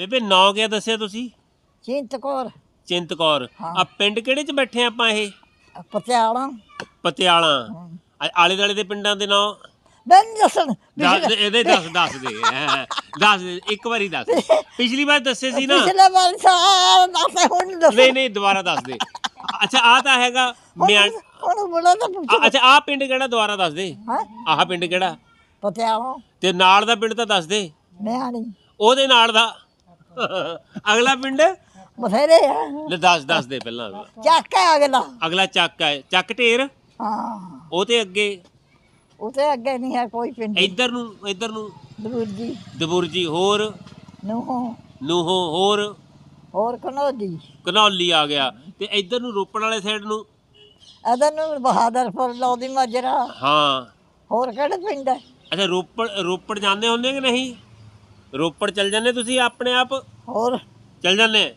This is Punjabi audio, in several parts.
ਬੇਬੇ ਨਾਂ ਕਿਆ ਦੱਸਿਆ ਤੁਸੀਂ? ਚਿੰਤ ਕੌਰ। ਚਿੰਤਕੌਰ ਹਾਂ। ਆ ਪਿੰਡ ਕਿਹੜੇ ਚ ਬੈਠੇ ਆਪਾਂ ਇਹ? ਪਤਿਆਲਾ ਪਤਿਆਲਾ ਆਲੇ ਦਾਲੇ ਦੇ ਪਿੰਡਾਂ ਦੇ ਨਾਂ? ਬੈਨ ਜਸਨ ਦੱਸ ਦੇ- ਇਹਦੇ ਦੱਸ ਦੱਸ ਦੇ। ਹੈਂ, ਦੱਸ ਦੇ ਇੱਕ ਵਾਰੀ ਦੱਸ। ਪਿਛਲੀ ਵਾਰ ਦੱਸੇ ਸੀ ਨਾ? ਪਿਛਲੇ ਵਾਰ ਸਾਲ ਦੱਸੇ ਹੁਣ ਦੱਸ। ਨਹੀਂ ਨਹੀਂ ਦੁਬਾਰਾ ਦੱਸ ਦੇ। ਅੱਛਾ ਆ ਤਾਂ ਹੈਗਾ ਮਿਆਂ ਹੁਣ ਬੋਲਾ ਤਾਂ ਆ- ਅੱਛਾ ਆ ਪਿੰਡ ਕਿਹੜਾ? ਦੁਬਾਰਾ ਦੱਸ ਦੇ। ਹਾਂ। ਆਹ ਪਿੰਡ ਕਿਹੜਾ? ਪਤਿਆਲਾ ਤੇ ਨਾਲ ਦਾ ਪਿੰਡ ਤਾਂ ਦੱਸ ਦੇ। ਨਿਆਣੀ ਉਹਦੇ ਨਾਲ ਦਾ ਅਗਲਾ ਪਿੰਡ? ਬਥੇਰੇ ਆ। ਲੈ ਦੱਸ ਦੱਸ ਦੇ ਪਹਿਲਾਂ ਚੱਕ ਕੇ ਅਗਲਾ। ਅਗਲਾ ਚੱਕ ਹੈ। ਚੱਕ ਢੇਰ? ਹਾਂ। ਉਹ ਤੇ ਅੱਗੇ? ਉਤੇ ਅੱਗੇ ਨਹੀਂ ਹੈ ਕੋਈ ਪਿੰਡ। ਇੱਧਰ ਨੂੰ ਇੱਧਰ ਨੂੰ। ਦੂਰ ਜੀ ਦਬੁਰਜੀ ਹੋਰ? ਨੂੰ ਨੂਹੋ ਹੋਰ? ਹੋਰ ਕਨੋਦੀ ਕਨੌਲੀ ਆ ਗਿਆ। ਤੇ ਇੱਧਰ ਨੂੰ ਰੋਪੜ ਵਾਲੇ ਸਾਈਡ ਨੂੰ? ਅਦਰ ਨੂੰ ਬਹਾਦਰਪੁਰ ਲੋਦੀ ਮਜਰਾ। ਹਾਂ। ਹੋਰ ਕਿਹੜੇ ਪਿੰਡ ਹੈ? ਅੱਛਾ ਰੋਪੜ ਰੋਪੜ ਜਾਂਦੇ ਹੁੰਦੇ ਕਿ ਨਹੀਂ? ਰੋਪੜ ਚੱਲ ਜਾਂਦੇ ਤੁਸੀਂ ਆਪਣੇ ਆਪ? ਹੋਰ। ਚੱਲ ਜਾਂਦੇ?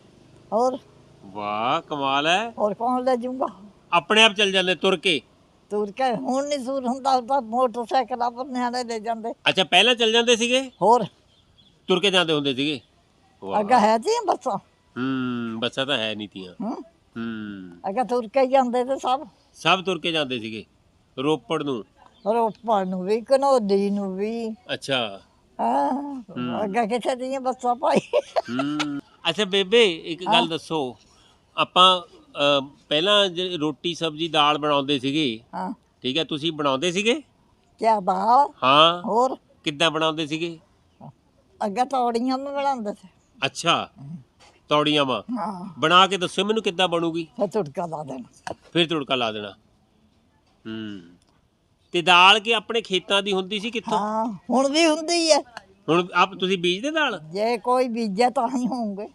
ਹੋਰ। ਵਾਹ ਕਮਾਲ ਹੈ। ਹੋਰ ਕੌਣ ਲੈ ਜਾਊਗਾ? ਆਪਣੇ ਆਪ ਚੱਲ ਜਾਂਦੇ ਤੁਰ ਕੇ? ਤੁਰ ਕੇ ਹੁਣ ਨਹੀਂ ਸੂਰ ਹੁੰਦਾ ਤਾਂ ਮੋਟਰਸਾਈਕਲਾਂ ਪਰ ਨਿਆਣੇ ਲੈ ਜਾਂਦੇ। ਅੱਛਾ ਪਹਿਲਾਂ ਚੱਲ ਜਾਂਦੇ ਸੀਗੇ? ਹੋਰ। ਤੁਰ ਕੇ ਜਾਂਦੇ ਹੁੰਦੇ ਸੀਗੇ? ਅੱਗਾ ਹੈ ਜੀ ਬੱਸਾਂ? ਹੂੰ ਬੱਸਾਂ ਤਾਂ ਹੈ ਨਹੀਂ ਤੀਆਂ। ਹੂੰ। ਅੱਗਾ ਤੁਰ ਕੇ ਜਾਂਦੇ ਤੇ ਸਭ? ਸਭ ਤੁਰ ਕੇ ਜਾਂਦੇ ਸੀਗੇ। ਰੋਪੜ ਨੂੰ? ਰੋਪੜ ਨੂੰ ਵੀ ਕਨੋਦੀ ਨੂੰ ਵੀ। ਅੱਛਾ। ਹਾਂ। ਅੱਗਾ ਕਿੱਥੇ ਦੀਆਂ ਬੱਸਾਂ ਪਾਈ ਹੂੰ। ਅੱਛਾ ਬੇਬੇ ਇੱਕ ਗੱਲ ਦੱਸੋ। ਆਪਾਂ ਅਹ, ਪਹਿਲਾਂ ਜੇ ਰੋਟੀ ਸਬਜ਼ੀ ਦਾਲ ਬਣਾਉਂਦੇ ਸੀਗੇ। ਹਾਂ। ਠੀਕ ਹੈ ਤੁਸੀਂ ਬਣਾਉਂਦੇ ਸੀਗੇ? ਕਿਆ ਦਾਲ ਹਾਂ। ਹੋਰ? ਕਿੱਦਾਂ ਬਣਾਉਂਦੇ ਸੀਗੇ? ਅੱਗਾ ਤੌੜੀਆਂ ਮੈਂ ਬਣਾਉਂਦੇ ਸੀ। ਅੱਛਾ ਤੌੜੀਆਂ ਮਾਂ ਹਾਂ। ਬਣਾ ਕੇ ਦੱਸੋ ਮੈਨੂੰ ਕਿੱਦਾਂ ਬਣੂਗੀ। ਫਿਰ ਤੁੜਕਾ ਲਾ ਦੇਣਾ। ਫਿਰ ਤੜਕਾ ਲਾ ਦੇਣਾ। ਹੂੰ। ਤੇ ਦਾਲ ਕੀ ਆਪਣੇ ਖੇਤਾਂ ਦੀ ਹੁੰਦੀ ਸੀ ਕਿੱਥੋਂ? ਹਾਂ ਹੁਣ ਵੀ ਹੁੰਦੀ ਹੈ ਹੁਣ ਆਪ ਤੁਸੀਂ ਬੀਜਦੇ ਦਾਲ? ਜੇ ਕੋਈ ਬੀਜੇ ਤਾਂ ਹੀ ਹੋਣਗੇ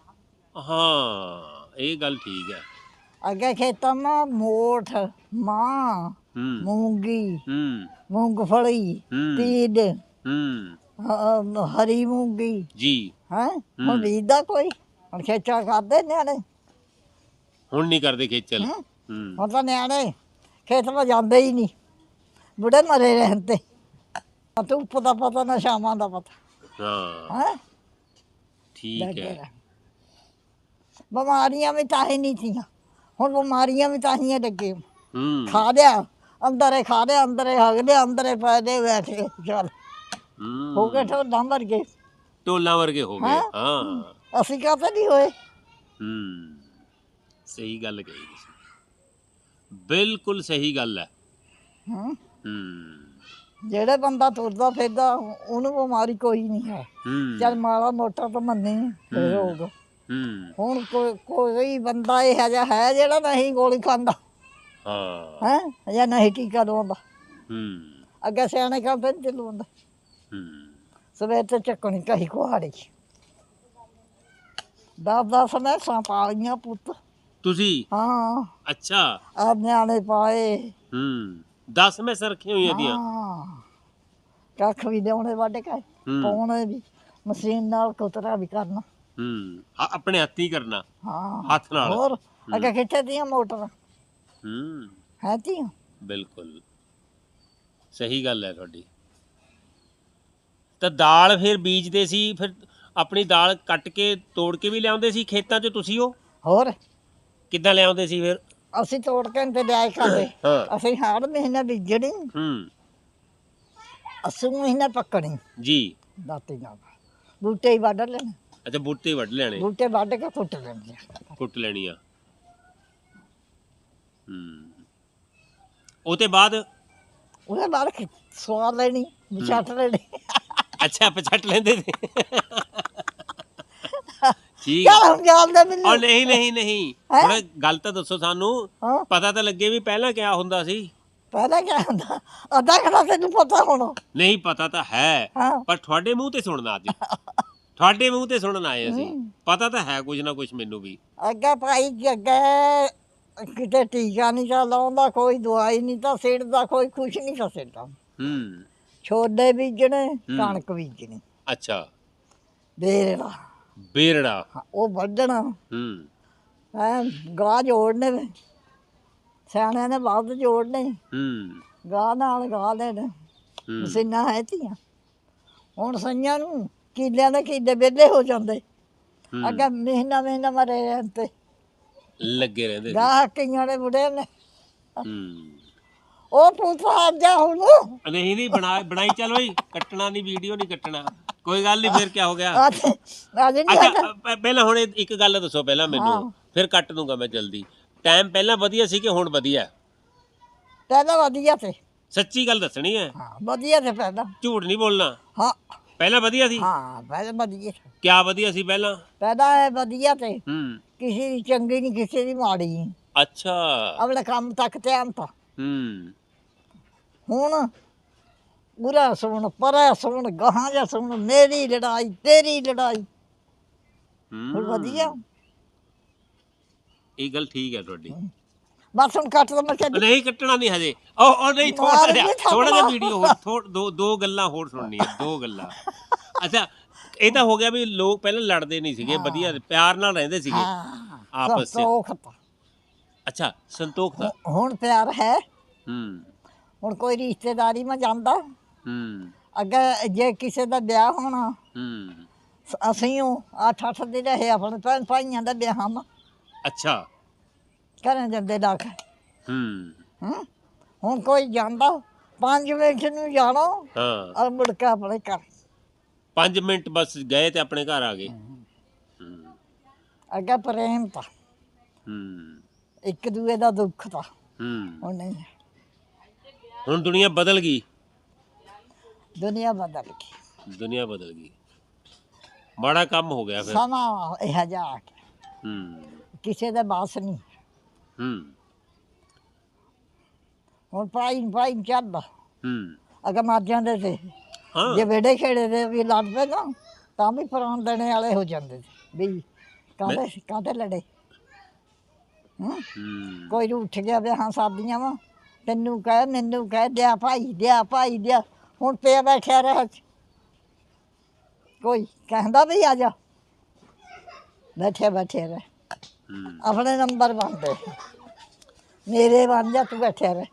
ਹਾਂ ਇਹ ਗੱਲ ਠੀਕ ਹੈ ਅੱਗੇ ਖੇਤਾਂ ਮਾ ਮੋਠ ਮਾਂ ਹੂੰ। ਮੂੰਗੀ ਹੂੰ। ਮੂੰਗਫਲੀ ਹੂੰ। ਤੀਡ ਹੂੰ। ਅਹ, ਹਰੀ ਮੂੰਗੀ। ਜੀ। ਹੈ? ਹੁਣ ਬੀਜਦਾ ਕੋਈ? ਹੁਣ ਖੇਚਾ ਕਰਦੇ ਨਿਆਣੇ? ਹੁਣ ਨਹੀਂ ਕਰਦੇ ਖੇਚਲ। ਹੂੰ। ਹੂੰ। ਹੁਣ ਤਾਂ ਨਿਆਣੇ ਖੇਤ ਮਾ ਜਾਂਦੇ ਹੀ ਨਹੀਂ ਬੁੜੇ ਮਰੇ ਰਹਿੰਦੇ ਧੁੱਪ ਦਾ ਪਤਾ ਨਾ ਸ਼ਾਮਾਂ ਦਾ ਪਤਾ। ਹਾਂ। ਹੈ? ਠੀਕ ਹੈ। ਬਿਮਾਰੀਆਂ ਵੀ ਤਾਂ ਹੀ ਨਹੀਂ ਥੀਆਂ। ਹੁਣ ਬਿਮਾਰੀਆਂ ਵੀ ਤਾਂ ਹੀ ਲੱਗੇ ਹੂੰ। ਖਾ ਲਿਆ। ਅੰਦਰੇ ਖਾ ਲਿਆ ਅੰਦਰੇ ਹਗ ਲਿਆ ਅੰਦਰੇ ਪੈ ਦੇ ਬੈਠੇ। ਚੱਲ। ਹੂੰ। ਹੋ ਗਏ ਠੋਡਾਂ ਮਰ ਗਏ ਟੋਲਾਂ ਵਰਗੇ ਹੋ ਗਏ। ਹਾਂ। ਅਸੀਂ ਕਾਹਤੇ ਨਹੀਂ ਹੋਏ? ਹੂੰ। ਸਹੀ ਗੱਲ ਕਹੀ ਤੁਸੀਂ। ਬਿਲਕੁਲ ਸਹੀ ਗੱਲ ਹੈ। ਹੂੰ। ਹੂੰ। ਜਿਹੜੇ ਬੰਦਾ ਤੁਰਦਾ ਫਿਰਦਾ ਉਹਨੂੰ ਬਿਮਾਰੀ ਕੋਈ ਨਹੀਂ ਹੈ। ਹੂੰ। ਚੱਲ ਮਾੜਾ ਮੋਟਾ ਤਾਂ ਮੰਨੇ ਰੋਗ। ਹੂੰ। ਹੁਣ ਕੋਈ ਕੋਈ ਬੰਦਾ ਇਹ ਜਿਹਾ ਹੈ ਜਿਹੜਾ ਨਹੀਂ ਗੋਲੀ ਖਾਂਦਾ। ਹਾਂ। ਹੈ? ਜਾਂ ਨਹੀਂ ਟੀਕਾ ਲਵਾਉਂਦਾ ਹੂੰ। ਅੱਗੇ ਸਿਆਣੇ ਕਰਦੇ ਨਹੀਂ ਲਵਾਉਂਦਾ ਹੂੰ। ਸਵੇਰ ਤੇ ਚੱਕਣੀ ਕਹੀ ਕੁਹਾੜੀ। ਦਸ ਦਸ ਮੈਸਾਂ ਪਾਲੀਆਂ ਪੁੱਤ। ਤੁਸੀਂ? ਹਾਂ। ਅੱਛਾ। ਆ ਨਿਆਣੇ ਪਾਏ। ਹੂੰ। 10 ਮੈਂ ਰੱਖੀਆਂ ਹੋਈਆਂ ਦੀਆਂ। ਹਾਂ। ਕੱਖ ਵੀ ਲਿਆਉਣੇ ਵੱਢ ਕੇ। ਹੂੰ। ਪਾਉਣੇ ਵੀ ਮਸ਼ੀਨ ਨਾਲ ਕੁਤਰਾ ਵੀ ਕਰਨਾ। ਹੂੰ ਆ- ਆਪਣੇ ਹੱਥੀ ਕਰਨਾ। ਹਾਂ। ਹੱਥ ਨਾਲ। ਹੋਰ ਅੱਗੇ ਕਿੱਥੇ ਦੀਆਂ ਮੋਟਰ। ਹੂੰ। ਹੈ ਤੀ ਬਿਲਕੁਲ। ਸਹੀ ਗੱਲ ਹੈ ਤੁਹਾਡੀ। ਤਾਂ ਦਾਲ ਫਿਰ ਬੀਜਦੇ ਸੀ ਫਿਰ ਆਪਣੀ ਦਾਲ ਕੱਟ ਕੇ ਤੋੜ ਕੇ ਵੀ ਲਿਆਉਂਦੇ ਸੀ ਖੇਤਾਂ 'ਚ ਤੁਸੀਂ ਉਹ? ਹੋਰ? ਕਿੱਦਾਂ ਲਿਆਉਂਦੇ ਸੀ ਫਿਰ? ਅਸੀਂ ਤੋੜ ਕੇ ਤੇ ਲਿਆਏ ਕਰਦੇ ਹਾਂ। ਅਸੀਂ ਹਰ ਮਹੀਨੇ ਬੀਜਣੀ। ਹੂੰ। ਅਸੂ ਮਹੀਨੇ ਪੱਕਣੀ। ਜੀ। ਦਾਤੀ ਨਾਲ। ਬੂਟੇ ਹੀ ਵੱਢ ਲੈਣੇ। ਅੱਛਾ ਬੂਟੇ ਵੱਢ ਲੈਣੇ। ਬੂਟੇ ਵੱਢ ਕੇ ਕੁੱਟ ਲੈਣੇ। ਕੁੱਟ ਲੈਣੀ ਆ। ਹੂੰ। ਉਹ ਤੇ ਬਾਅਦ? ਉਹਦੇ ਬਾਅਦ ਖਿ- ਸਵਾਦ ਲੈਣੀ ਵਿਛੱਟ ਲੈਣੀ। ਅੱਛਾ ਪਛੱਟ ਲੈਂਦੇ ਸੀ ਠੀਕ। ਚੱਲ ਹੁਣ ਜਾਣਦੇ ਮੈਨੂੰ? ਉਹ ਨਹੀਂ ਨਹੀਂ ਨਹੀਂ। ਹੈਂ? ਹੁਣ ਗੱਲ ਤਾਂ ਦੱਸੋ ਸਾਨੂੰ। ਹਾਂ। ਪਤਾ ਤਾਂ ਲੱਗੇ ਵੀ ਪਹਿਲਾਂ ਕਿਆ ਹੁੰਦਾ ਸੀ। ਪਹਿਲਾਂ ਕਿਆ ਹੁੰਦਾ? ਅੱਧਾ ਖੜਾ ਤੈਨੂੰ ਪਤਾ ਹੋਣਾ। ਨਹੀਂ ਪਤਾ ਤਾਂ ਹੈ। ਹਾਂ। ਪਰ ਤੁਹਾਡੇ ਮੂੰਹ ਤੇ ਸੁਣਨਾ ਅੱਜ। ਤੁਹਾਡੇ ਮੂੰਹ ਤੇ ਸੁਣਨ ਆਏ ਅਸੀਂ। ਪਤਾ ਤਾਂ ਹੈ ਕੁਝ ਨਾ ਕੁਝ ਮੈਨੂੰ ਵੀ। ਅੱਗੇ ਭਾਈ ਜੀ ਅੱਗੇ ਕਿਤੇ ਟੀਕਾ ਨਹੀਂ ਚਾ ਲਾਉਂਦਾ ਕੋਈ ਦਵਾਈ ਨਹੀਂ ਤਾਂ ਸਿੱਟਦਾ ਕੋਈ ਕੁਛ ਨਹੀਂ ਤਾਂ ਸਿੱਟਦਾ। ਹੂੰ। ਛੋਲੇ ਬੀਜਣੇ ਕਣਕ ਬੀਜਣੀ। ਅੱਛਾ। ਬੇਰੜਾ ਬੇਰੜਾ। ਹਾਂ, ਉਹ ਵੱਢਣਾ। ਹੂੰ। ਹੈ ਗਾਹ ਜੋੜਨੇ ਵੇ। ਸਿਆਣਿਆਂ ਨੇ ਬਾਦ ਜੋੜਨੇ। ਹੂੰ। ਗਾਹ ਨਾਲ ਗਾਹ ਲੈਣੇ ਹੂੰ। ਮਸ਼ੀਨਾਂ ਹੈ ਤੀਆਂ ਹੁਣ ਸਈਆਂ ਨੂੰ ਕੀਲਿਆਂ ਦੇ ਕੀਲੇ ਵਿਹਲੇ ਹੋ ਜਾਂਦੇ। ਹੂੰ। ਅੱਗੇ ਮਹੀਨਾ ਮਹੀਨਾ ਮਰੇ ਰਹਿੰਦੇ ਲੱਗੇ ਰਹਿੰਦੇ ਸੀ ਗਾਹ ਕਈਆਂ ਦੇ ਬੁੜੇ ਨੇ। ਹੂੰ। ਉਹ ਪੁੱਤਰ ਆ ਜਾ ਹੁਣ। ਨਹੀਂ ਨਹੀਂ ਬਣਾ ਬਣਾਈ ਚਲੋ ਜੀ ਕੱਟਣਾ ਨਹੀਂ ਵੀਡੀਓ ਨਹੀਂ ਕੱਟਣਾ। ਕੋਈ ਗੱਲ ਨਹੀਂ ਫਿਰ ਕੀ ਹੋ ਗਿਆ? ਅੱਜ ਅੱਜ ਨਹੀਂ ਅੱਛਾ ਹੈਗਾ ਪ- ਪਹਿਲਾਂ ਹੁਣ ਇਹ- ਇੱਕ ਗੱਲ ਦੱਸੋ ਪਹਿਲਾਂ। ਮੈਨੂੰ। ਫਿਰ ਕੱਟ ਦੂੰਗਾ ਮੈਂ ਜਲਦੀ। ਟਾਈਮ ਪਹਿਲਾਂ ਵਧੀਆ ਸੀ ਕਿ ਹੁਣ ਵਧੀਆ? ਹੈ? ਪਹਿਲਾਂ ਵਧੀਆ ਤੇ ਸੱਚੀ ਗੱਲ ਦੱਸਣੀ ਹੈ? ਹਾਂ ਵਧੀਆ ਤੇ ਪਹਿਲਾਂ। ਝੂਠ ਨਹੀਂ ਬੋਲਣਾ? ਹਾਂ। ਪਹਿਲਾਂ ਵਧੀਆ ਸੀ? ਹਾਂ ਪਹਿਲਾਂ ਵਧੀਆ ਸੀ। ਕਿਆ ਵਧੀਆ ਸੀ ਪਹਿਲਾਂ? ਪਹਿਲਾਂ ਇਹ ਵਧੀਆ ਤੇ ਹੂੰ। ਕਿਸੇ ਦੀ ਚੰਗੀ ਨਹੀਂ ਕਿਸੇ ਦੀ ਮਾੜੀ ਨਹੀਂ ਅੱਛਾ। ਆਪਣੇ ਕੰਮ ਤੱਕ ਧਿਆਨ ਤਾਂ। ਹੂੰ। ਹੁਣ ਬੁਰਾ ਸੁਣ ਪਰਾ ਸੁਣ ਗਾਹਾਂ ਜਾ ਸੁਣ ਮੇਰੀ ਲੜਾਈ ਤੇਰੀ ਲੜਾਈ। ਹੁਣ ਹੂੰ ਵਧੀਆ? ਇਹ ਗੱਲ ਠੀਕ ਹੈ ਤੁਹਾਡੀ। ਬਸ ਹੁਣ ਕੱਟ ਤਾਂ ਮੈਂ ਚੱਲੀ ਨਹੀਂ ਕੱਟਣਾ ਨਹੀਂ ਹਜੇ। ਉਹ ਉਹ ਨਹੀਂ ਥੋੜਾ ਜਿਹਾ। ਥੋੜਾ ਜਿਹਾ ਵੀਡੀਓ ਹੋਰ ਥੋੜ- ਦੋ ਦੋ ਗੱਲਾਂ ਹੋਰ ਸੁਣਨੀਆਂ ਦੋ ਗੱਲਾਂ। ਅੱਛਾ ਇਹ ਤਾਂ ਹੋ ਗਿਆ ਵੀ ਲੋਕ ਪਹਿਲਾਂ ਲੜਦੇ ਨਹੀਂ ਸੀਗੇ ਵਧੀਆ ਪਿਆਰ ਨਾਲ ਰਹਿੰਦੇ ਸੀਗੇ। ਆਪਸ 'ਚ। ਸੰਤੋਖ ਤਾਂ। ਅੱਛਾ ਸੰਤੋਖ ਦਾ ਹੁਣ ਪਿਆਰ ਹੈ। ਹੂੰ। ਹੁਣ ਕੋਈ ਰਿਸ਼ਤੇਦਾਰੀ ਮੈਂ ਜਾਂਦਾ। ਹੂੰ। ਅੱਗੇ ਜੇ ਕਿਸੇ ਦਾ ਵਿਆਹ ਹੋਣਾ ਹੂੰ। ਸ- ਅਸੀਂ ਉਹ ਅੱਠ ਅੱਠ ਦਿਨ ਰਹੇ ਆਪਣੇ ਭੈਣ ਭਾਈਆਂ ਦਾ ਵਿਆਹ ਮਾ ਅੱਛਾ। ਘਰਾਂ ਜਾਂਦੇ ਲੱਖ। ਹੂੰ। ਹੂੰ। ਹੁਣ ਕੋਈ ਜਾਂਦਾ ਪੰਜ ਮਿੰਟ ਨੂੰ ਜਾਣੋ ਹਾਂ। ਔਰ ਮੁੜ ਕੇ ਆਪਣੇ ਘਰ। 5 ਮਿੰਟ ਬਸ ਗਏ ਤੇ ਆਪਣੇ ਘਰ ਆ ਗਏ। ਹੂੰ। ਅੱਗੇ ਪ੍ਰੇਮ ਤਾਂ। ਹੂੰ। ਇੱਕ ਦੂਏ ਦਾ ਦੁੱਖ ਤਾਂ। ਹੂੰ। ਹੁਣ ਨਹੀਂ। ਹੁਣ ਦੁਨੀਆ ਬਦਲ ਗਈ। ਦੁਨੀਆ ਬਦਲ ਗਈ। ਦੁਨੀਆ ਬਦਲ ਗਈ। ਮਾੜਾ ਕੰਮ ਹੋ ਗਿਆ ਫਿਰ। ਸਮਾਂ ਇਹ ਜਾ ਹੂੰ। ਕਿਸੇ ਦਾ ਬਾਸ ਨਹੀਂ। ਹੂੰ। ਹੁਣ ਭਾਈ ਨੂੰ ਚੱਲਦਾ ਹੂੰ। ਅਗਰ ਮਰ ਜਾਂਦੇ ਤੇ। ਹਾਂ। ਜੇ ਵੇੜੇ ਖੇੜੇ ਦੇ ਵੀ ਲੜ ਪਏ ਨਾ ਤਾਂ ਵੀ ਪ੍ਰਾਣ ਦੇਣੇ ਵਾਲੇ ਹੋ ਜਾਂਦੇ ਸੀ। ਵੀ ਕਾਹਦੇ ਕਾਹਦੇ ਲੜੇ? ਹੂੰ। ਹੂੰ। ਕੋਈ ਨੂੰ ਉੱਠ ਗਿਆ ਵੀ ਹਾਂ ਸਾਡੀਆਂ ਵਾ। ਤੈਨੂੰ ਕਹਿ ਮੈਨੂੰ ਕਹਿ ਦਿਆ ਭਾਈ ਦਿਆ ਭਾਈ ਦਿਆ। ਹੁਣ ਪਿਆ ਬੈਠਿਆ ਰਹਿ ਕੋਈ ਕਹਿੰਦਾ ਵੀ ਆ ਜਾ। ਬੈਠੇ ਬੈਠੇ ਰਹਿ। ਆਪਣੇ ਨੰਬਰ ਬੰਦੇ ਮੇਰੇ ਬਣ ਜਾ ਤੂੰ ਬੈਠਿਆ ਰਹਿ।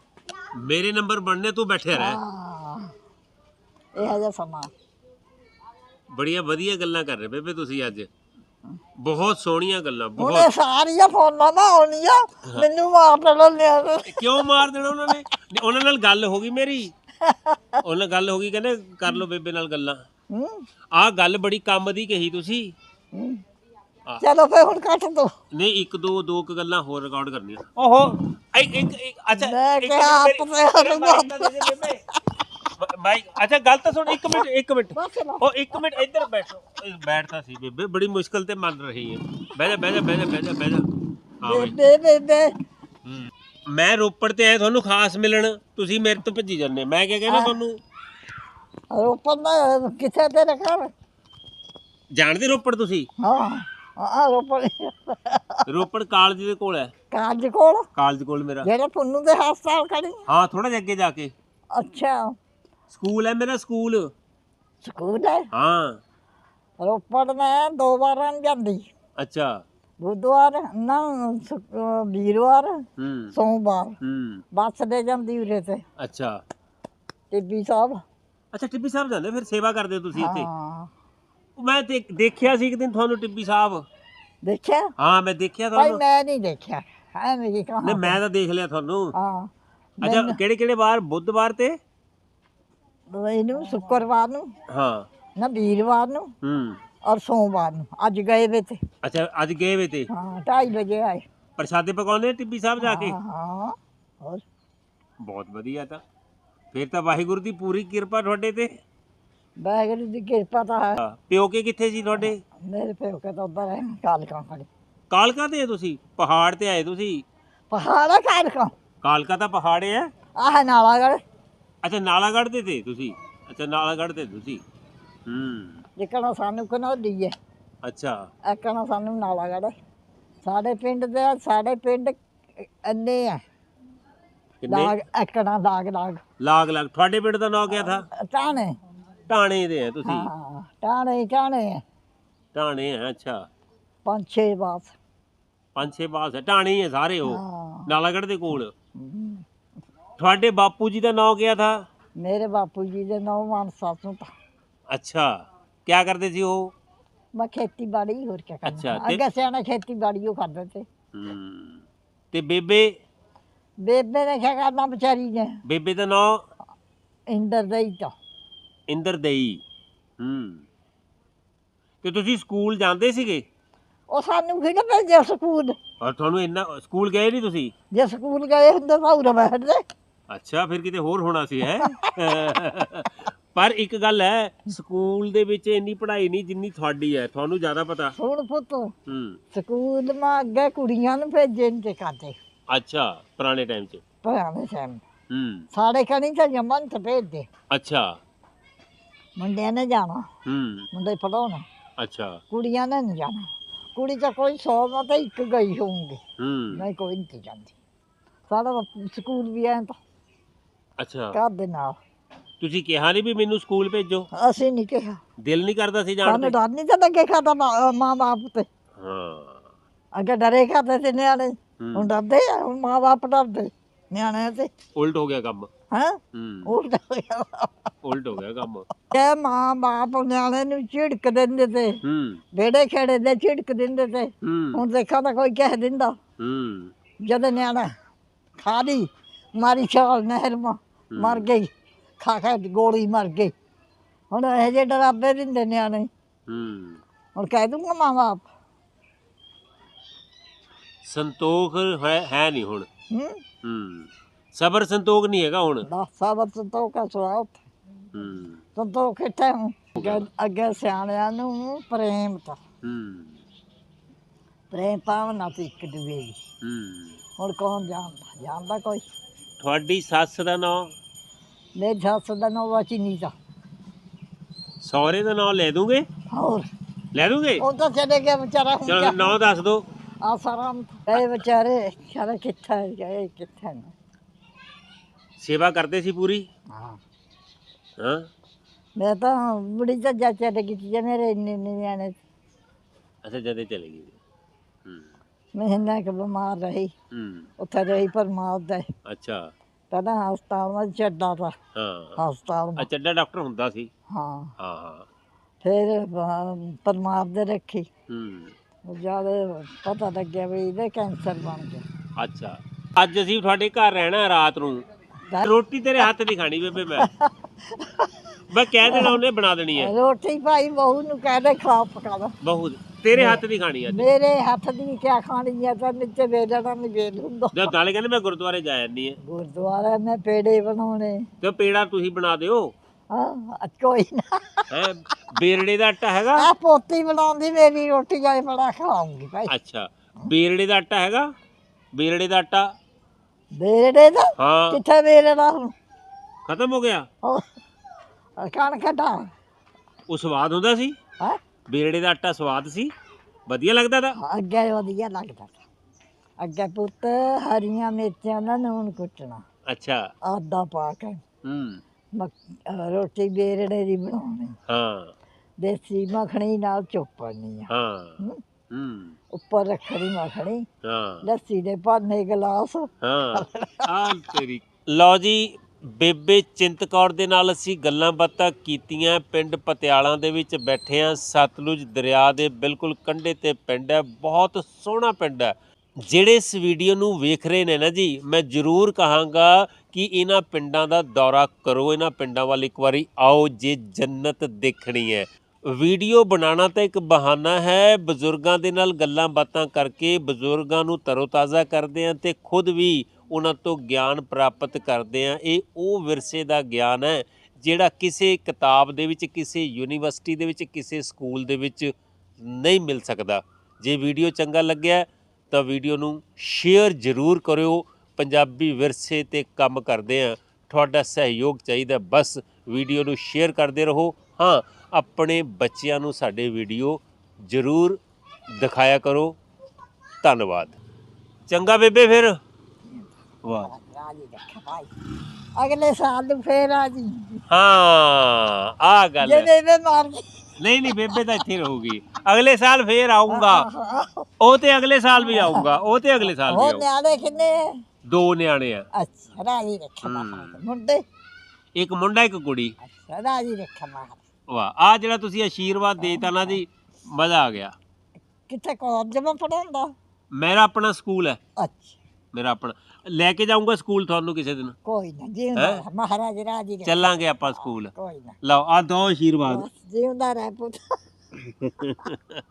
ਮੇਰੇ ਨੰਬਰ ਬਣਨੇ ਤੂੰ ਬੈਠਿਆ ਰਹਿ। ਹਾਂ। ਇਹ ਜਿਹਾ ਸਮਾਂ। ਬੜੀਆਂ ਵਧੀਆ ਗੱਲਾਂ ਕਰ ਰਹੇ ਬੇਬੇ ਤੁਸੀਂ ਅੱਜ। ਬਹੁਤ ਸੋਹਣੀਆਂ ਗੱਲਾਂ ਬਹੁਤ ਇਹ ਸਾਰੀਆਂ ਫੋਨਾਂ ਨਾ ਆਉਣੀਆਂ। ਮੈਨੂੰ ਮਾਰ ਦੇਣਾ ਲਿਆ ਕਿਉਂ ਮਾਰ ਦੇਣਾ ਉਹਨਾਂ ਨੇ? ਨਹੀਂ, ਉਹਨਾਂ ਨਾਲ ਗੱਲ ਹੋ ਗਈ ਮੇਰੀ। ਉਹਨਾਂ ਨਾਲ ਗੱਲ ਹੋ ਗਈ ਕਹਿੰਦੇ ਕਰ ਲਓ ਬੇਬੇ ਨਾਲ ਗੱਲਾਂ। ਹੂੰ। ਆਹ ਗੱਲ ਬੜੀ ਕੰਮ ਦੀ ਕਹੀ ਤੁਸੀਂ। ਹੂੰ। ਚਲੋ ਫੇ ਹੁਣ ਕੱਟ ਦੋ। ਨਹੀਂ ਇੱਕ ਦੋ ਦੋ ਕੁ ਗੱਲਾਂ ਹੋਰ ਰਿਕਾਰਡ ਕਰਨੀਆਂ। ਓਹੋ ਇੱਕ ਇੱਕ ਇੱਕ- ਅੱਛਾ ਮੈਂ ਇੱਕ ਕਿਹਾ ਮਿੰਟ ਆਪ ਮੇਰੀ- ਤੇ ਮੇਰਾ ਮਾਈਕ ਤਾਂ ਦੇ ਦੇ ਬੇਬੇ। ਮਾਈਕ ਅੱਛਾ ਗੱਲ ਤਾਂ ਸੁਣ ਇੱਕ ਮਿੰਟ ਇੱਕ ਮਿੰਟ। ਉਹ ਇੱਕ ਮਿੰਟ ਇੱਧਰ ਬੈਠੋ। ਬੈਠਦਾ ਸੀ ਬੇਬੇ ਬੜੀ ਮੁਸ਼ਕਲ ਤੇ ਮੰਨ ਰਹੀ ਹੈ। ਬਹਿ ਜਾ ਬਹਿ ਜਾ ਬਹਿ ਜਾ ਬਹਿ ਜਾ ਬਹਿ ਜਾ। ਬਈ। ਬੇਬੇ ਬੇਬੇ। ਮੈਂ ਰੋਪੜ ਤੇ ਆਇਆ ਤੁਹਾਨੂੰ ਖਾਸ ਮਿਲਣ। ਤੁਸੀਂ ਮੇਰੇ ਤੋਂ ਭੱਜੀ ਜਾਂਦੇ ਮੈਂ ਕਿਹਾ ਕਹਿੰਦਾ ਤੁਹਾਨੂੰ? ਰੋਪੜ ਨਾ ਕਿੱਥੇ ਤੇ ਰੱਖਾ ਜਾਣਦੇ ਰੋਪੜ ਤੁਸੀਂ? ਹਾਂ। ਹਾਂ ਰੋਪੜ। ਰੋਪੜ ਕਾਲਜ ਦੇ ਕੋਲ ਹੈ। ਕਾਜ ਕੋਲ? ਕਾਲਜ ਕੋਲ ਮੇਰਾ। ਜਿਹੜਾ ਪੁੰਨੂ ਦੇ ਹਸਪਤਾਲ ਖੜੀ ਹਾਂ ਥੋੜਾ ਜਿਹਾ ਅੱਗੇ ਜਾ ਕੇ। ਅੱਛਾ। ਸਕੂਲ ਹੈ ਮੇਰਾ ਸਕੂਲ। ਸਕੂਲ ਹੈ? ਹਾਂ। ਰੋਪੜ ਮੈਂ ਦੋ ਵਾਰ ਆਂ ਜਾਂਦੀ। ਅੱਛਾ। ਬੁੱਧਵਾਰ ਨਾ ਵੀਰਵਾਰ ਹੂੰ। ਸੋਮਵਾਰ। ਹੂੰ। ਬੱਸ ਦੇ ਜਾਂਦੀ ਉਰੇ ਤੇ। ਅੱਛਾ। ਟਿੱਬੀ ਸਾਹਿਬ। ਅੱਛਾ ਟਿੱਬੀ ਸਾਹਿਬ ਜਾਂਦੇ ਫਿਰ ਸੇਵਾ ਕਰਦੇ ਹੋ ਤੁਸੀਂ ਇੱਥੇ? ਹਾਂ। ਮੈਂ ਦੇਖ- ਦੇਖਿਆ ਸੀ ਇੱਕ ਦਿਨ ਤੁਹਾਨੂੰ ਟਿੱਬੀ ਸਾਹਿਬ। ਦੇਖਿਆ? ਹਾਂ ਮੈਂ ਦੇਖਿਆ ਭਾਈ ਤੁਹਾਨੂੰ। ਮੈਂ ਨਹੀਂ ਦੇਖਿਆ। ਹੈ ਮੇਰੀ ਨਹੀਂ ਕਹਾਂ ਮੈਂ ਤਾਂ ਦੇਖ ਲਿਆ ਤੁਹਾਨੂੰ। ਹਾਂ। ਅੱਛਾ ਕਿਹੜੇ ਕਿਹੜੇ ਵਾਰ? ਬੁੱਧਵਾਰ ਤੇ? ਇਹਨੂੰ ਸ਼ੁੱਕਰਵਾਰ ਨੂੰ ਹਾਂ। ਨਾ ਵੀਰਵਾਰ ਨੂੰ ਹੂੰ। ਔਰ ਸੋਮਵਾਰ ਨੂੰ ਅੱਜ ਗਏ ਵੇ ਤੇ। ਅੱਛਾ ਅੱਜ ਗਏ ਵੇ ਤੇ? ਹਾਂ 2:30 ਵਜੇ ਆਏ। ਪ੍ਰਸ਼ਾਦੇ ਪਕਾਉਂਦੇ ਆ ਟਿੱਬੀ ਸਾਹਿਬ ਜਾ ਕੇ? ਹਾਂ ਹਾਂ ਹੋਰ? ਬਹੁਤ ਵਧੀਆ ਤਾਂ। ਫਿਰ ਤਾਂ ਵਾਹਿਗੁਰੂ ਦੀ ਪੂਰੀ ਕਿਰਪਾ ਤੁਹਾਡੇ ਤੇ। ਵਾਹਿਗੁਰੂ ਦੀ ਕਿਰਪਾ ਤਾਂ ਹੈ। ਹਾਂ, ਪਿਓਕੇ ਕਿੱਥੇ ਸੀ ਤੁਹਾਡੇ? ਮੇਰੇ ਪਿਓ ਕੇ ਤਾਂ ਉੱਧਰ ਹੈ ਕਾਲਕਾਂ ਖੜੇ ਕਾਲਕਾ ਤੇ ਆ ਤੁਸੀਂ? ਪਹਾੜ ਤੇ ਆਏ ਤੁਸੀਂ? ਪਹਾੜਾ ਕਾਲਕਾਂ। ਕਾਲਕਾ ਤਾਂ ਪਹਾੜੇ ਆ ਆਹ ਨਾਲਾਗੜ ਅੱਛਾ ਨਾਲਾਗੜ੍ਹ ਤੇ ਤੇ ਤੁਸੀਂ? ਅੱਛਾ ਨਾਲਾਗੜ੍ਹ ਤੇ ਤੁਸੀਂ? ਹੂੰ। ਜਿੱਕਣਾ ਸਾਨੂੰ ਕਨੋਲੀ ਹੈ ਅੱਛਾ। ਐਕਣਾ ਸਾਨੂੰ ਨਾਲਾਗੜ ਸਾਡੇ ਪਿੰਡ ਦੇ ਸਾਡੇ ਪਿੰਡ ਅੰਨੇ ਆ ਕਿੰਨੇ? ਲਾਗ ਐਕਣਾ ਲਾਗ ਲਾਗ ਲਾਗ ਲਾਗ। ਤੁਹਾਡੇ ਪਿੰਡ ਦਾ ਨਾਂ ਕਿਆ ਥਾ? ਟਾਣੇ। ਟਾਣੇ ਦੇ ਆ ਤੁਸੀਂ? ਹਾਂ ਟਾਣੇ ਟਾਣੇ ਆ। ਟਾਣੇ ਆ ਅੱਛਾ। ਪੰਜ ਛੇ ਬਾਸ ਪੰਜ ਛੇ ਬਾਸ ਹੈ ਆ ਸਾਰੇ ਉਹ। ਹਾਂ। ਨਾਲਾਗੜ੍ਹ ਦੇ ਕੋਲ? ਹਮ। ਤੁਹਾਡੇ ਬਾਪੂ ਜੀ ਦਾ ਨਾਂ ਕਿਆ ਥਾ? ਮੇਰੇ ਬਾਪੂ ਜੀ ਦੇ ਨੌ ਮਾਨ ਸਾਸੂ ਤਾਂ ਅੱਛਾ ਕਿਆ ਕਰਦੇ ਸੀ ਉਹ? ਮੈਂ ਖੇਤੀਬਾੜੀ ਹੋਰ ਕੀ ਅੱਛਾ, ਕਰਨਾ ਤੇ- ਅੱਗੇ ਸਿਆਣਾ ਖੇਤੀਬਾੜੀ ਉਹ ਕਰਦੇ ਤੇ ਹੂੰ ਤੇ ਬੇਬੇ? ਬੇਬੇ ਨੇ ਕਿਆ ਕਰਨਾ ਵਿਚਾਰੀ ਨੇ? ਬੇਬੇ ਦਾ ਨਾਂ? ਇੰਦਰ ਦੇ ਹੀ ਤਾਂ। ਇੰਦਰ ਦੇਈ। ਹੂੰ ਤੇ ਤੁਸੀਂ ਸਕੂਲ ਜਾਂਦੇ ਸੀਗੇ? ਉਹ ਸਾਨੂੰ ਕਿਹੜਾ ਭੇਜਿਆ ਸਕੂਲ? ਔਰ ਤੁਹਾਨੂੰ ਇੰਨਾ ਸਕੂਲ ਗਏ ਨਹੀਂ ਤੁਸੀਂ? ਜੇ ਸਕੂਲ ਗਏ ਹੁੰਦੇ ਤਾਂ ਉਰੇ ਬੈਠਦੇ। ਅੱਛਾ ਫਿਰ ਕਿਤੇ ਹੋਰ ਹੋਣਾ ਸੀ ਹੈ? ਪਰ ਇੱਕ ਗੱਲ ਹੈ ਸਕੂਲ ਦੇ ਵਿੱਚ ਇੰਨੀ ਪੜ੍ਹਾਈ ਨਹੀਂ ਜਿੰਨੀ ਤੁਹਾਡੀ ਹੈ ਤੁਹਾਨੂੰ ਜ਼ਿਆਦਾ ਪਤਾ। ਸੁਣ ਪੁੱਤ ਹੂੰ। ਸਕੂਲ ਮਾ ਅੱਗੇ ਕੁੜੀਆਂ ਨੂੰ ਭੇਜੇ ਨਹੀਂ ਤੇ ਕਰਦੇ ਅੱਛਾ ਪੁਰਾਣੇ ਟਾਈਮ 'ਚ। ਪੁਰਾਣੇ ਟਾਈਮ। ਹੂੰ। ਸਾਡੇ ਕਣੀ ਤਾਂ ਜਮਨ ਤੇ ਭੇਜਦੇ। ਅੱਛਾ। ਮੁੰਡਿਆਂ ਨੇ ਜਾਣਾ ਹੂੰ। ਮੁੰਡੇ ਪੜਾਉਣਾ ਅੱਛਾ। ਕੁੜੀਆਂ ਨੇ ਨਹੀਂ ਜਾਣਾ। ਕੁੜੀ ਤਾਂ ਕੋਈ ਸੌ ਮਾ ਤਾਂ ਇੱਕ ਗਈ ਹੋਊਗੀ। ਹੂੰ। ਨਹੀਂ ਕੋਈ ਨਹੀਂ ਜਾਂਦੀ। ਸਾਡਾ ਸਕੂਲ ਵੀ ਐਂ ਤਾਂ। ਅੱਛਾ। ਘਰ ਦੇ ਨਾਲ। ਤੁਸੀਂ ਕਿਹਾ ਨਹੀਂ ਵੀ ਮੈਨੂੰ ਸਕੂਲ ਭੇਜੋ? ਅਸੀਂ ਨਹੀਂ ਕਿਹਾ। ਦਿਲ ਨਹੀਂ ਕਰਦਾ ਸੀ ਜਾਣ ਸਾਨੂੰ ਡਰ ਨਹੀਂ ਤਾਂ ਲੱਗੇ ਖਾਦਾ ਮਾਂ ਬਾਪ ਤੇ। ਹਾਂ। ਅੱਗੇ ਡਰੇ ਖਾਦੇ ਤੇ ਨਿਆਣੇ। ਹੂੰ। ਹੁਣ ਡਰਦੇ ਆ ਹੁਣ ਮਾਂ ਬਾਪ ਡਰਦੇ ਨਿਆਣੇ ਤੇ। ਉਲਟ ਹੋ ਗਿਆ ਕੰਮ। ਹਾਂ? ਹੂੰ। ਉਲਟ ਹੋਇਆ ਉਲਟ ਹੋ ਗਿਆ ਕੰਮ। ਕਿ ਮਾਂ ਬਾਪ ਨਿਆਣੇ ਨੂੰ ਝਿੜਕ ਦਿੰਦੇ ਤੇ ਹੂੰ। ਵਿਹੜੇ ਖੇੜੇ ਦੇ ਝਿੜਕ ਦਿੰਦੇ ਤੇ ਹੂੰ। ਹੁਣ ਦੇਖਾਂ ਤਾਂ ਕੋਈ ਕਹਿ ਦਿੰਦਾ। ਹੂੰ। ਜਦ ਨਿਆਣਾ ਖਾ ਲਈ ਮਾਰੀ ਛਾਲ ਨਹਿਰ ਮਾ ਮਰ ਗਈ ਖਾ ਖਾ ਕੇ ਗੋਲੀ ਮਰ ਗਈ। ਹੁਣ ਇਹ ਜੇ ਡਰਾਬੇ ਦਿੰਦੇ ਨਿਆਣੇ। ਹੂੰ। ਹੁਣ ਕਹਿ ਦੂੰਗਾ ਮਾਂ ਬਾਪ। ਸੰਤੋਖ ਹੈ ਹੈ ਨਹੀਂ ਹੁਣ। ਹੂੰ। ਹੂੰ। ਸਬਰ ਸੰਤੋਖ ਨਹੀਂ ਹੈਗਾ ਹੁਣ। ਦਸ ਸਾਬਤ ਸੰਤੋਖ ਕਾ ਸਵਾਉ ਹੂੰ। ਸੰਤੋਖ ਕਿੱਥੇ ਹੂੰ ਅੱਗੇ- ਅੱਗੇ ਸਿਆਣਿਆਂ ਨੂੰ ਪ੍ਰੇਮ ਤਾਂ। ਹੂੰ। ਪ੍ਰੇਮ ਭਾਵਨਾ ਸੀ ਇੱਕ ਦੂਜੇ ਦੀ। ਹੂੰ। ਹੁਣ ਕੌਣ ਜਾਣਦਾ? ਜਾਣਦਾ ਕੋਈ? ਤੁਹਾਡੀ ਸੱਸ ਦਾ ਨਾਮ ਮੇਰੀ ਸੱਸ ਦਾ ਨਾਂ ਵਾਚੀ ਤਾਂ ਸਹੁਰੇ ਦਾ ਨਾਮ ਲੈ ਦੂਗੇ? ਹੋਰ। ਲੈ ਦੂਗੇ? ਉਹ ਤਾਂ ਚਲੇ ਗਿਆ ਵਿਚਾਰਾ। ਚਲੋ ਨਾਮ ਦੱਸ ਦਿਓ। ਆਸਾਰਾਮ ਇਹ ਵਿਚਾਰੇ ਸਾਰੇ ਕਿੱਥੇ ਗਏ ਕਿੱਥੇ ਨੇ। ਸੇਵਾ ਕਰਦੇ ਸੀ ਪੂਰੀ? ਹਾਂ। ਹਾਂ। ਮੈਂ ਤਾਂ ਬੜੀ ਤਾਂ ਜਾ ਚਲੇ ਗਈ ਸੀ ਮੇਰੇ ਇੰਨੇ ਨਿਆਣੇ। ਅੱਛਾ ਜਦੇ ਚਲੇ ਗਈ ਮੈਂ ਇੰਨਾ ਕਿ ਬਿਮਾਰ ਰਹੀ। ਹੂੰ। ਉੱਥੇ ਰਹੀ ਪਰ ਮਾਰ ਦੇ ਅੱਛਾ। ਪਹਿਲਾਂ ਹਸਪਤਾਲ ਵਿੱਚ ਛੱਡਾ ਤਾ। ਹਾਂ। ਹਸਪਤਾਲ ਆ ਚੱਡਾ ਡਾਕਟਰ ਹੁੰਦਾ ਸੀ? ਹਾਂ। ਹਾਂ ਹਾਂ। ਫਿਰ ਪਰਮਾਰ ਦੇ ਰੱਖੀ। ਹੂੰ। ਜਦ ਪਤਾ ਲੱਗਿਆ ਵੀ ਇਹਦੇ ਕੈਂਸਰ ਬਣ ਗਿਆ। ਅੱਛਾ। ਅੱਜ ਅਸੀਂ ਤੁਹਾਡੇ ਘਰ ਰਹਿਣਾ ਰਾਤ ਨੂੰ। ਰੋਟੀ ਤੇਰੇ ਹੱਥ ਦੀ ਖਾਣੀ ਬੇਬੇ ਮੈਂ। ਮੈਂ ਕਹਿ ਦੇਣਾ ਉਹਨੇ ਬਣਾ ਦੇਣੀ ਹੈ। ਰੋਟੀ ਭਾਈ ਬਹੂ ਨੂੰ ਕਹਿੰਦੇ ਖਾ ਪਕਾ ਲਾ ਬਹੁਤ ਤੇਰੇ ਹੱਥ ਦੀ ਖਾਣੀ ਅੱਜ। ਮੇਰੇ ਹੱਥ ਦੀ ਕਿਆ ਖਾਣੀ ਹੈ ਤਾਂ ਨੀਚੇ ਵੇਲਣਾ ਨਹੀਂ ਵੇਲ ਹੁੰਦਾ ਜਦ ਨਾਲੇ ਕਹਿੰਦੇ ਮੈਂ ਗੁਰਦੁਆਰੇ ਜਾ ਜਾਂਦੀ ਹੈ ਗੁਰਦੁਆਰੇ ਮੈਂ ਪੇੜੇ ਬਣਾਉਣੇ। ਤੇ ਪੇੜਾ ਤੁਸੀਂ ਬਣਾ ਦਿਓ। ਹਾਂ ਕੋਈ ਨਾ। ਹੈ ਬੇਰੜੇ ਦਾ ਆਟਾ ਹੈਗਾ? ਆ ਪੋਤੀ ਬਣਾਉਂਦੀ ਮੇਰੀ ਰੋਟੀ ਜਾਏ ਬੜਾ ਖਾਉਂਗੀ ਭਾਈ। ਅੱਛਾ ਬੇਰੜੇ ਦਾ ਆਟਾ ਹੈਗਾ? ਬੇਰੜੇ ਦਾ ਆਟਾ? ਵੇੜੇ ਦਾ? ਹਾਂ। ਕਿੱਥੇ ਵੇਲਣਾ ਹੁਣ? ਖਤਮ ਹੋ ਗਿਆ? ਉਹ ਕਣ ਕਟਾ ਉਹ ਸਵਾਦ ਹੁੰਦਾ ਸੀ? ਹੈ? ਬੇਰੜੇ ਦਾ ਆਟਾ ਸਵਾਦ ਸੀ। ਵਧੀਆ ਲੱਗਦਾ ਤਾ? ਅੱਗੇ ਵਧੀਆ ਲੱਗਦਾ ਤਾ। ਅੱਗੇ ਪੁੱਤ ਹਰੀਆਂ ਮਿਰਚਾਂ ਦਾ ਨੂਨ ਕੁੱਟਣਾ। ਅੱਛਾ। ਆਦਾ ਪਾ ਕੇ। ਹੂੰ। ਮੱਕ- ਅਹ ਰੋਟੀ ਬੇਰੜੇ ਦੀ ਬਣਾਉਣੀ। ਹਾਂ। ਦੇਸੀ ਮੱਖਣੀ ਨਾਲ ਚੋਪਣੀ ਆ। ਹਾਂ। ਹੂੰ। ਹੂੰ। ਉੱਪਰ ਰੱਖਣੀ ਮੱਖਣੀ। ਹਾਂ। ਲੱਸੀ ਦੇ ਭਾਨੇ ਗਲਾਸ। ਹਾਂ। ਆ ਤੇਰੀ ਲਓ ਜੀ ਬੇਬੇ ਚਿੰਤਕੌਰ ਦੇ ਨਾਲ ਅਸੀਂ ਗੱਲਾਂ ਬਾਤਾਂ ਕੀਤੀਆਂ। ਪਿੰਡ ਪਤਿਆਲਾਂ ਦੇ ਵਿੱਚ ਬੈਠੇ ਆ ਸਤਲੁਜ ਦਰਿਆ ਦੇ ਬਿਲਕੁਲ ਕੰਢੇ ਤੇ ਪਿੰਡ ਹੈ। ਬਹੁਤ ਸੋਹਣਾ ਪਿੰਡ ਹੈ। ਜਿਹੜੇ ਇਸ ਵੀਡੀਓ ਨੂੰ ਵੇਖ ਰਹੇ ਨੇ ਨਾ ਜੀ, ਮੈਂ ਜ਼ਰੂਰ ਕਹਾਂਗਾ ਕਿ ਇਹਨਾਂ ਪਿੰਡਾਂ ਦਾ ਦੌਰਾ ਕਰੋ। ਇਹਨਾਂ ਪਿੰਡਾਂ ਵੱਲ ਇੱਕ ਵਾਰੀ ਆਓ ਜੇ ਜੰਨਤ ਦੇਖਣੀ ਹੈ। ਵੀਡੀਓ ਬਣਾਉਣਾ ਤਾਂ ਇੱਕ ਬਹਾਨਾ ਹੈ। ਬਜ਼ੁਰਗਾਂ ਦੇ ਨਾਲ ਗੱਲਾਂ ਬਾਤਾਂ ਕਰਕੇ ਬਜ਼ੁਰਗਾਂ ਨੂੰ ਤਰੋਤਾਜ਼ਾ ਕਰਦੇ ਆ ਤੇ ਖੁਦ ਵੀ ਉਹਨਾਂ ਤੋਂ ਗਿਆਨ ਪ੍ਰਾਪਤ ਕਰਦੇ ਆ ਇਹ ਉਹ ਵਿਰਸੇ ਦਾ ਗਿਆਨ ਹੈ ਜਿਹੜਾ ਕਿਸੇ ਕਿਤਾਬ ਦੇ ਵਿੱਚ, ਕਿਸੇ ਯੂਨੀਵਰਸਿਟੀ ਦੇ ਵਿੱਚ, ਕਿਸੇ ਸਕੂਲ ਦੇ ਵਿੱਚ ਨਹੀਂ ਮਿਲ ਸਕਦਾ। ਜੇ ਵੀਡੀਓ ਚੰਗਾ ਲੱਗਿਆ ਤਾਂ ਵੀਡੀਓ ਨੂੰ ਸ਼ੇਅਰ ਜ਼ਰੂਰ ਕਰਿਓ। ਪੰਜਾਬੀ ਵਿਰਸੇ ਤੇ ਕੰਮ ਕਰਦੇ ਆ ਤੁਹਾਡਾ ਸਹਿਯੋਗ ਚਾਹੀਦਾ। ਬਸ ਵੀਡੀਓ ਨੂੰ ਸ਼ੇਅਰ ਕਰਦੇ ਰਹੋ। ਹਾਂ, ਆਪਣੇ ਬੱਚਿਆਂ ਨੂੰ ਸਾਡੇ ਵੀਡੀਓ ਜ਼ਰੂਰ ਦਿਖਾਇਆ ਕਰੋ। ਧੰਨਵਾਦ। ਚੰਗਾ ਬੇਬੇ ਫਿਰ। ਵਾਹ। ਭਾਈ ਅਗਲੇ ਸਾਲ ਨੂੰ ਫੇਰ ਆ ਜੀ। ਹਾਂ ਆ ਗੱਲ ਹੈ। ਬੇਬੇ ਮਾਰ ਗਈ। ਨਹੀਂ ਨਹੀਂ ਬੇਬੇ ਤਾਂ ਇੱਥੇ ਰਹੂਗੀ। ਅਗਲੇ ਸਾਲ ਫੇਰ ਆਉਂਗਾ ਉਹ ਤੇ ਅਗਲੇ ਸਾਲ ਵੀ ਆਉਂਗਾ ਉਹ ਤੇ ਅਗਲੇ ਸਾਲ ਵੀ ਉਹ ਨਿਆਣੇ ਕਿੰਨੇ ਆ? ਦੋ ਨਿਆਣੇ ਆ। ਅੱਛਾ ਰਾਜੀ ਰੱਖਾ। ਮਾਰ ਮੁੰਡੇ? ਇੱਕ ਮੁੰਡਾ ਇੱਕ ਕੁੜੀ। ਅੱਛਾ ਰਾਜੀ ਰੱਖਾ ਮਾਰ ਵਾਹ ਆ ਜਿਹੜਾ ਤੁਸੀਂ ਆਸ਼ੀਰਵਾਦ ਦੇਤਾ ਨਾ ਜੀ ਮਜ਼ਾ ਆ ਗਿਆ। ਕਿੱਥੇ ਕਾਲਜ ਮੈਂ ਪੜਾਉਂਦਾ ਮੇਰਾ ਆਪਣਾ ਸਕੂਲ ਹੈ। ਅੱਛਾ। ਮੇਰਾ ਆਪਣਾ। ਲੈ ਕੇ ਜਾਊਂਗਾ ਸਕੂਲ ਤੁਹਾਨੂੰ ਕਿਸੇ ਦਿਨ। ਕੋਈ ਨਾ ਜਿਉਂਦਾ ਰਹਿ, ਮਹਾਰਾਜ ਰਾਜੀ ਰਹੇ ਚੱਲਾਂਗੇ ਆਪਾਂ ਸਕੂਲ। ਕੋਈ ਨਾ। ਲਓ ਆ ਦੋ ਆਸ਼ੀਰਵਾਦ। ਬਸ ਜਿਉਂਦਾ ਰਹਿ ਪੁੱਤ।